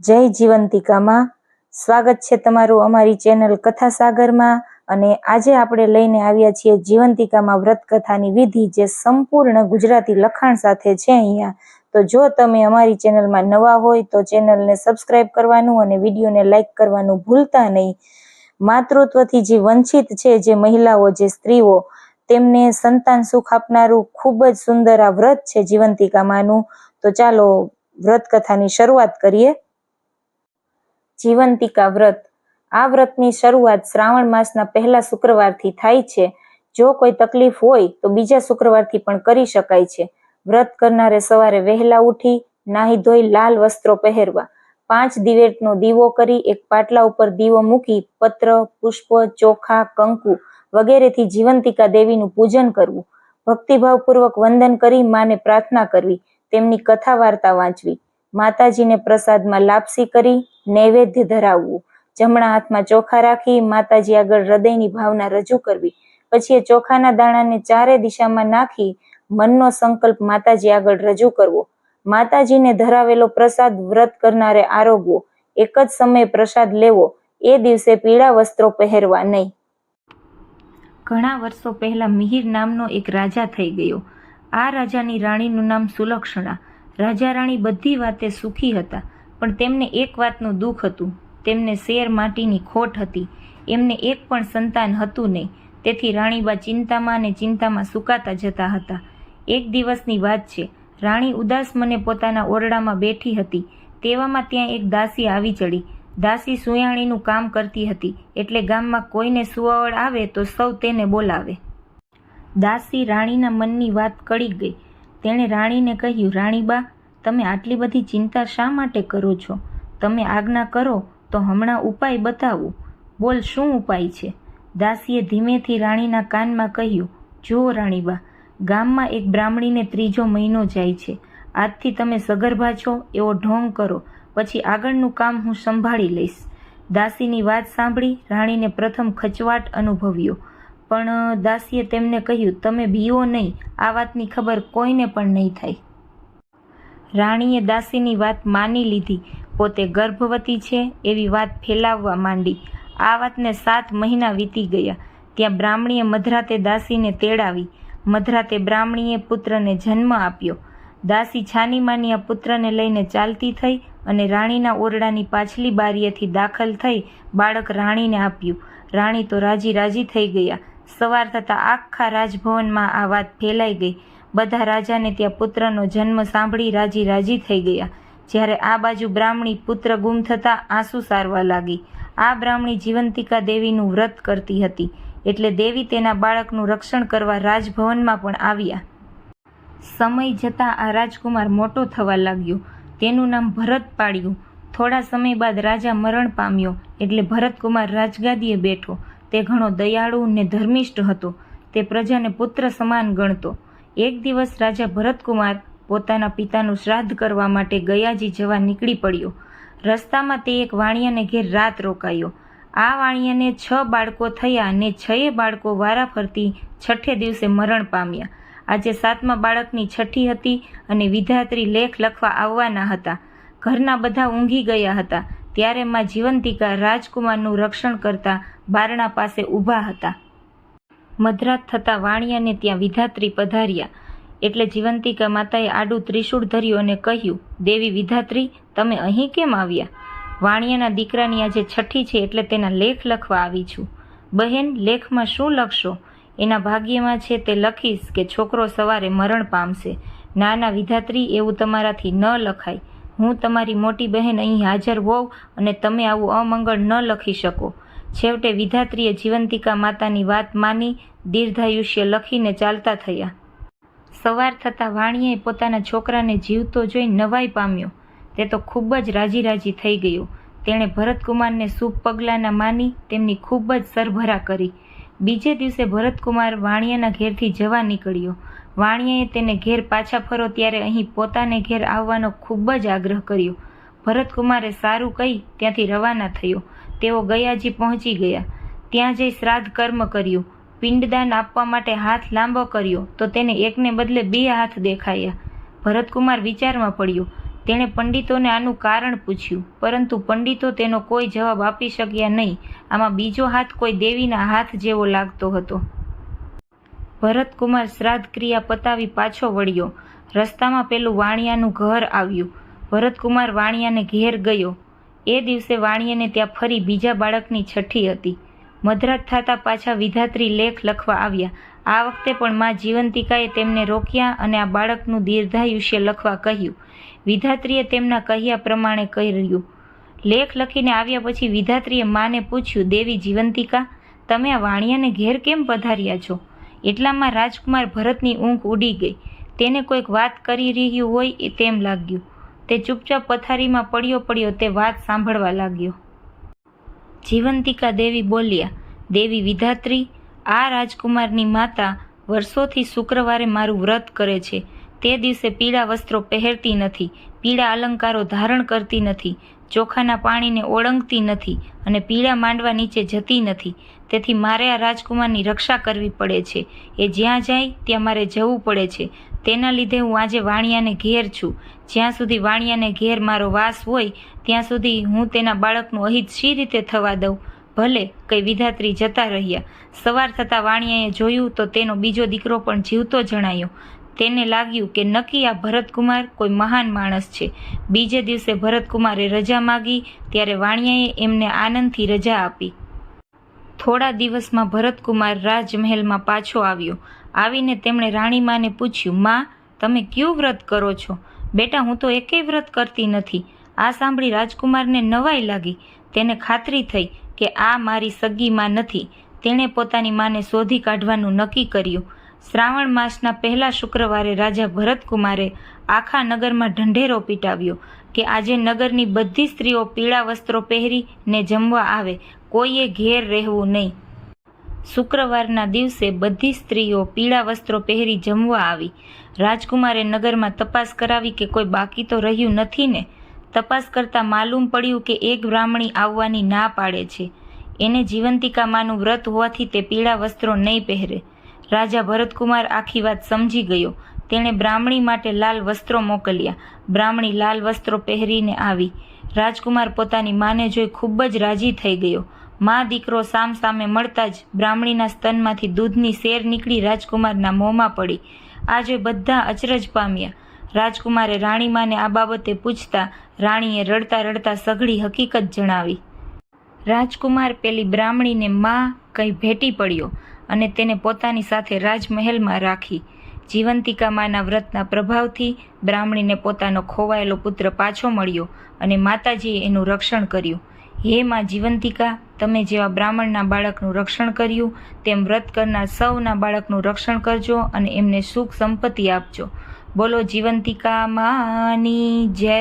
જય જીવંતિકામાં. સ્વાગત છે તમારું અમારી ચેનલ કથા સાગરમાં અને આજે આપણે લઈને આવ્યા છીએ જીવંતિકામાં વ્રત કથાની વિધિ જે સંપૂર્ણ ગુજરાતી લખાણ સાથે છે અહીંયા. તો જો તમે અમારી ચેનલમાં નવા હોય તો ચેનલને સબસ્ક્રાઇબ કરવાનું અને વિડીયોને લાઈક કરવાનું ભૂલતા નહીં. માતૃત્વથી જે વંચિત છે જે મહિલાઓ, જે સ્ત્રીઓ, તેમને સંતાન સુખ આપનારું ખૂબ જ સુંદર આ વ્રત છે જીવંતિકામાંનું. તો ચાલો વ્રત કથાની શરૂઆત કરીએ. જીવંતિકા વ્રત. આ વ્રતની શરૂઆત શ્રાવણ માસના પહેલા શુક્રવારથી થાય છે. જો કોઈ તકલીફ હોય તો બીજા શુક્રવારથી પણ કરી શકાય છે. વ્રત કરનારે સવારે વહેલા ઉઠી, નાહી ધોઈ લાલ વસ્ત્રો પહેરવા, પાંચ દિવેટનો દીવો કરી, એક પાટલા ઉપર દીવો મૂકી, પત્ર, પુષ્પ, ચોખા, કંકુ વગેરેથી જીવંતિકા દેવીનું પૂજન કરવું. ભક્તિભાવપૂર્વક વંદન કરી માને પ્રાર્થના કરવી. તેમની કથા વાર્તા વાંચવી. માતાજીને પ્રસાદમાં લાપસી કરી નૈવેદ્ય ધરાવવું. જમણા હાથમાં ચોખા રાખી માતાજી આગળ હૃદયની ભાવના રજૂ કરવી. પછી એ ચોખાના દાણાને ચારે દિશામાં નાખી મનનો સંકલ્પ માતાજી આગળ રજૂ કરવો. માતાજીને ધરાવેલો પ્રસાદ વ્રત કરનારે આરોગવો. એક જ સમયે પ્રસાદ લેવો. એ દિવસે પીળા વસ્ત્રો પહેરવા નહીં. ઘણા વર્ષો પહેલા મિહિર નામનો એક રાજા થઈ ગયો. આ રાજાની રાણીનું નામ સુલક્ષણા. રાજા રાણી બધી વાતે સુખી હતા. પણ તેમને એક વાતનું દુઃખ હતું. તેમને શેર માટીની ખોટ હતી. એમને એક પણ સંતાન હતું નહીં. તેથી રાણીબા ચિંતામાં અને ચિંતામાં સુકાતા જતા હતા. એક દિવસની વાત છે. રાણી ઉદાસ મને પોતાના ઓરડામાં બેઠી હતી. તેવામાં ત્યાં એક દાસી આવી ચડી. દાસી સુયાણીનું કામ કરતી હતી. એટલે ગામમાં કોઈને સુવાવડ આવે તો સૌ તેને બોલાવે. દાસી રાણીના મનની વાત કળી ગઈ. તેણે રાણીને કહ્યું, રાણીબા તમે આટલી બધી ચિંતા શા માટે કરો છો? તમે આજ્ઞા કરો તો હમણાં ઉપાય બતાવો. બોલ, શું ઉપાય છે? દાસીએ ધીમેથી રાણીના કાનમાં કહ્યું જુઓ રાણીબા, ગામમાં એક બ્રાહ્મણીને ત્રીજો મહિનો જાય છે. આજથી તમે સગર્ભા છો, એવો ઢોંગ કરો. પછી આગળનું કામ હું સંભાળી લઈશ. દાસીની વાત સાંભળી રાણીને પ્રથમ ખચવાટ અનુભવ્યો. પણ દાસીએ તેમને કહ્યું, તમે બીઓ નહીં, આ વાતની ખબર કોઈને પણ નહીં થાય. રાણીએ દાસીની વાત માની લીધી. પોતે ગર્ભવતી છે એવી વાત ફેલાવવા માંડી. આ વાતને સાત મહિના વીતી ગયા. ત્યાં બ્રાહ્મણીએ મધરાતે દાસીને તેડાવી. મધરાતે બ્રાહ્મણીએ પુત્રને જન્મ આપ્યો. દાસી છાની માની આ પુત્રને લઈને ચાલતી થઈ અને રાણીના ઓરડાની પાછલી બારીએથી દાખલ થઈ બાળક રાણીને આપ્યું. રાણી તો રાજી રાજી થઈ ગયા. સવાર થતાં આખા રાજભવનમાં આ વાત ફેલાઈ ગઈ. બધા રાજાને ત્યાં પુત્રનો જન્મ સાંભળી રાજી રાજી થઈ ગયા. જ્યારે આ બાજુ બ્રાહ્મણી પુત્ર ગુમ થતાં આંસુ સારવા લાગી. આ બ્રાહ્મણી જીવંતિકા દેવીનું વ્રત કરતી હતી. એટલે દેવી તેના બાળકનું રક્ષણ કરવા રાજભવનમાં પણ આવ્યા. સમય જતાં આ રાજકુમાર મોટો થવા લાગ્યો. તેનું નામ ભરત પાડ્યું. થોડા સમય બાદ રાજા મરણ પામ્યો. એટલે ભરતકુમાર રાજગાદીએ બેઠો. તે ઘણો દયાળુ ને ધર્મિષ્ઠ હતો. તે પ્રજાને પુત્ર સમાન ગણતો. એક દિવસ રાજા ભરતકુમાર પોતાના પિતાનું શ્રાદ્ધ કરવા માટે ગયાજી જવા નીકળી પડ્યો. રસ્તામાં તે એક વાણિયાને ઘેર રાત રોકાયો. આ વાણિયાને છ બાળકો થયા અને છએ બાળકો વારાફરતી છઠ્ઠે દિવસે મરણ પામ્યા. આજે સાતમા બાળકની છઠ્ઠી હતી અને વિધાત્રી લેખ લખવા આવવાના હતા. ઘરના બધા ઊંઘી ગયા હતા. ત્યારે માં જીવંતિકા રાજકુમારનું રક્ષણ કરતા બારણા પાસે ઊભા હતા. મધરાત થતાં વાણિયાને ત્યાં વિધાત્રી પધાર્યા. એટલે જીવંતિકા માતાએ આડું ત્રિશૂળ ધર્યું અને કહ્યું, દેવી વિધાત્રી, તમે અહીં કેમ આવ્યા? વાણિયાના દીકરાની આજે છઠ્ઠી છે એટલે તેના લેખ લખવા આવી છું. બહેન, લેખમાં શું લખશો? એના ભાગ્યમાં છે તે લખીશ કે છોકરો સવારે મરણ પામશે. નાના વિધાત્રી, એવું તમારાથી ન લખાય. હું તમારી મોટી બહેન અહીં હાજર હોઉં અને તમે આવું અમંગળ ન લખી શકો. છેવટે વિધાત્રીએ જીવંતિકા માતાની વાત માની દીર્ઘાયુષ્ય લખીને ચાલતા થયા. સવાર થતાં વાણીએ પોતાના છોકરાને જીવતો જોઈ નવાઈ પામ્યો. તે તો ખૂબ જ રાજી રાજી થઈ ગયો. તેણે ભરતકુમારને શુભ પગલાંના માની તેમની ખૂબ જ સરભરા કરી. બીજે દિવસે ભરતકુમાર વાણિયાના ઘેરથી જવા નીકળ્યો. વાણિયાએ તેને ઘેર પાછા ફરો ત્યારે અહીં પોતાને ઘેર આવવાનો ખૂબ જ આગ્રહ કર્યો. ભરતકુમારે સારું કહી ત્યાંથી રવાના થયો. તેઓ ગયાજી પહોંચી ગયા. ત્યાં જઈ શ્રાદ્ધ કર્મ કર્યું. પિંડદાન આપવા માટે હાથ લાંબો કર્યો તો તેને એકને બદલે બે હાથ દેખાયા. ભરતકુમાર વિચારમાં પડ્યો. તેણે પંડિતોને આનું કારણ પૂછ્યું, પરંતુ પંડિતો તેનો કોઈ જવાબ આપી શક્યા નહીં. આમાં બીજો હાથ કોઈ દેવીના હાથ જેવો લાગતો હતો. ભરતકુમાર શ્રાદ્ધ ક્રિયા પતાવી પાછો વળ્યો. રસ્તામાં પેલું વાણિયાનું ઘર આવ્યું. ભરતકુમાર વાણિયાને ઘેર ગયો. એ દિવસે વાણિયાને ત્યાં ફરી બીજા બાળકની છઠ્ઠી હતી. મધરાત થતાં પાછા વિધાત્રી લેખ લખવા આવ્યા. આ વખતે પણ માં જીવંતિકાએ તેમને રોક્યા અને આ બાળકનું દીર્ઘાયુષ્ય લખવા કહ્યું. વિધાત્રીએ તેમના કહ્યા પ્રમાણે કર્યું. લેખ લખીને આવ્યા પછી વિધાત્રીએ માને પૂછ્યું, દેવી જીવંતિકા, તમે આ વાણિયાને ઘેર કેમ પધાર્યા છો? એટલામાં રાજકુમાર ભરતની ઊંઘ ઉડી ગઈ. તેને કોઈક વાત કરી રહ્યું હોય તેમ લાગ્યું. તે ચૂપચાપ પથારીમાં પડ્યો પડ્યો તે વાત સાંભળવા લાગ્યો. જીવંતિકા દેવી બોલ્યા, દેવી વિધાત્રી, આ રાજકુમારની માતા વર્ષોથી શુક્રવારે મારું વ્રત કરે છે. તે દિવસે પીળા વસ્ત્રો પહેરતી નથી. પીળા અલંકારો ધારણ કરતી નથી, ચોખાના પાણીને ઓળંગતી નથી અને પીળા માંડવા નીચે જતી નથી. તેથી મારે આ રાજકુમારની રક્ષા કરવી પડે છે. એ જ્યાં જાય, ત્યાં મારે જવું પડે છે. તેના લીધે હું આજે વાણિયાને ઘેર છું. જ્યાં સુધી વાણિયાને ઘેર મારો વાસ હોય, ત્યાં સુધી હું તેના બાળકનું અહિત શી રીતે થવા દઉં? ભલે, કઈ વિધાત્રી જતા રહ્યા. સવાર થતાં વાણિયાએ જોયું તો તેનો બીજો દીકરો પણ જીવતો જણાયો. તેને લાગ્યું કે નક્કી આ ભરતકુમાર કોઈ મહાન માણસ છે. બીજે દિવસે ભરતકુમારે રજા માગી, ત્યારે વાણિયાએ એમને આનંદથી રજા આપી. થોડા દિવસમાં ભરતકુમાર રાજમહેલમાં પાછો આવ્યો. આવીને તેમણે રાણીમાને પૂછ્યું, માં, તમે કયું વ્રત કરો છો? બેટા, હું તો એકેય વ્રત કરતી નથી. આ સાંભળી રાજકુમારને નવાઈ લાગી. તેને ખાતરી થઈ કે આ મારી સગી માં નથી. તેણે પોતાની માને શોધી કાઢવાનું નક્કી કર્યું. શ્રાવણ માસના પહેલા શુક્રવારે રાજા ભરતકુમારે આખા નગરમાં ઢંઢેરો પીટાવ્યો કે આજે નગરની બધી સ્ત્રીઓ પીળા વસ્ત્રો પહેરીને જમવા આવે, કોઈએ ઘેર રહેવું નહીં. શુક્રવારના દિવસે બધી સ્ત્રીઓ પીળા વસ્ત્રો પહેરી જમવા આવી. રાજકુમારે નગરમાં તપાસ કરાવી કે કોઈ બાકી તો રહ્યું નથી ને? તપાસ કરતાં માલુમ પડ્યું કે એક બ્રાહ્મણી આવવાની ના પાડે છે. એને જીવંતિકામાનું વ્રત હોવાથી તે પીળા વસ્ત્રો નહીં પહેરે. રાજા ભરતકુમાર આખી વાત સમજી ગયો. તેણે બ્રાહ્મણી માટે લાલ વસ્ત્રો મોકલ્યા. બ્રાહ્મણી લાલ વસ્ત્રો પહેરીને આવી. રાજકુમાર પોતાની માને જોઈ ખૂબ જ રાજી થઈ ગયો. મા દીકરો સામ સામે મળતા જ બ્રાહ્મણીના સ્તનમાંથી દૂધની શેર નીકળી રાજકુમારના મોંમાં પડી. આજે બધા અચરજ પામ્યા. રાજકુમારે રાણીમાને આ બાબતે પૂછતા રાણીએ રડતા રડતા સઘળી હકીકત જણાવી. રાજકુમાર પેલી બ્રાહ્મણીને મા કંઈ ભેટી પડ્યો. અને તેને પોતાની સાથે રાજમહેલમાં રાખી. જીવંતિકા માના વ્રતના પ્રભાવથી બ્રાહ્મણીને પોતાનો ખોવાયેલો પુત્ર પાછો મળ્યો અને માતાજીએ એનું રક્ષણ કર્યું. હે માં જીવંતિકા, તમે જેવા બ્રાહ્મણના બાળકનું રક્ષણ કર્યું, તેમ વ્રત કરનાર સૌના બાળકનું રક્ષણ કરજો અને એમને સુખ સંપત્તિ આપજો. બોલો જીવંતિકા માની જય.